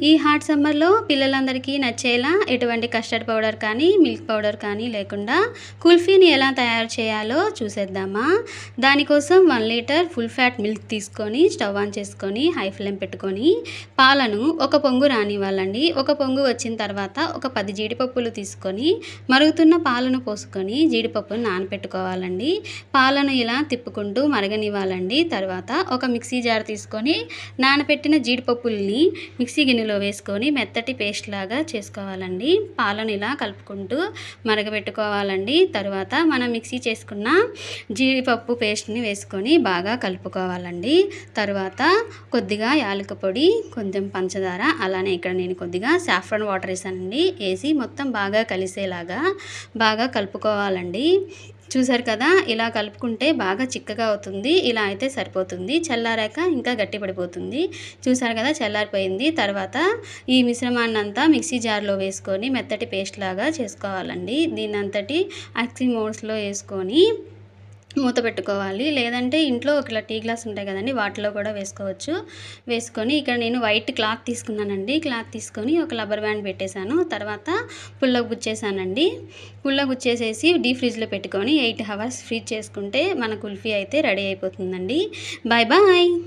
ఈ హాట్ సమ్మర్లో పిల్లలందరికీ నచ్చేలా ఎటువంటి కస్టర్డ్ పౌడర్ కానీ మిల్క్ పౌడర్ కానీ లేకుండా కుల్ఫీని ఎలా తయారు చేయాలో చూసేద్దామా. దానికోసం one litre full fat milk తీసుకొని స్టవ్ ఆన్ చేసుకొని హై ఫ్లేమ్ పెట్టుకొని పాలను ఒక పొంగు రానివ్వాలండి. ఒక పొంగు వచ్చిన తర్వాత ఒక పది జీడిపప్పులు తీసుకొని మరుగుతున్న పాలను పోసుకొని జీడిపప్పును నానపెట్టుకోవాలండి. పాలను ఇలా తిప్పుకుంటూ మరగనివ్వాలండి. తర్వాత ఒక మిక్సీ జార్ తీసుకొని నానపెట్టిన జీడిపప్పుల్ని మిక్సీ గిన్నెలో వేసుకొని మెత్తటి పేస్ట్ లాగా చేసుకోవాలండి. పాలను ఇలా కలుపుకుంటూ మరగబెట్టుకోవాలండి. తర్వాత మనం మిక్సీ చేసుకున్న జీడిపప్పు పేస్ట్ని వేసుకొని బాగా కలుపుకోవాలండి. తర్వాత కొద్దిగా యాలక పొడి కొంచెం పంచదార అలానే ఇక్కడ నేను కొద్దిగా సాఫ్రన్ వాటర్ వేసానండి. వేసి మొత్తం బాగా కలిసేలాగా బాగా కలుపుకోవాలండి. చూసారు కదా ఇలా కలుపుకుంటే బాగా చిక్కగా అవుతుంది. ఇలా అయితే సరిపోతుంది. చల్లారాక ఇంకా గట్టిపడిపోతుంది. చూసారు కదా చల్లారిపోయింది. తర్వాత ఈ మిశ్రమాన్ని అంతా మిక్సీ జార్లో వేసుకొని మెత్తటి పేస్ట్ లాగా చేసుకోవాలండి. దీన్నంతటి అంతటి ఐస్ మోడ్స్లో వేసుకొని మూత పెట్టుకోవాలి. లేదంటే ఇంట్లో ఒక టీ గ్లాస్ ఉంటాయి కదండి వాటిలో కూడా వేసుకోవచ్చు. వేసుకొని ఇక్కడ నేను వైట్ క్లాత్ తీసుకున్నానండి. క్లాత్ తీసుకొని ఒక రబ్బర్ బ్యాండ్ పెట్టేశాను. తర్వాత పుల్ల గుచ్చేసానండి పుల్ల గుచ్చేసేసి డీ ఫ్రిడ్జ్లో పెట్టుకొని ఎయిట్ అవర్స్ ఫ్రీజ్ చేసుకుంటే మన కుల్ఫీ అయితే రెడీ అయిపోతుందండి. Bye bye.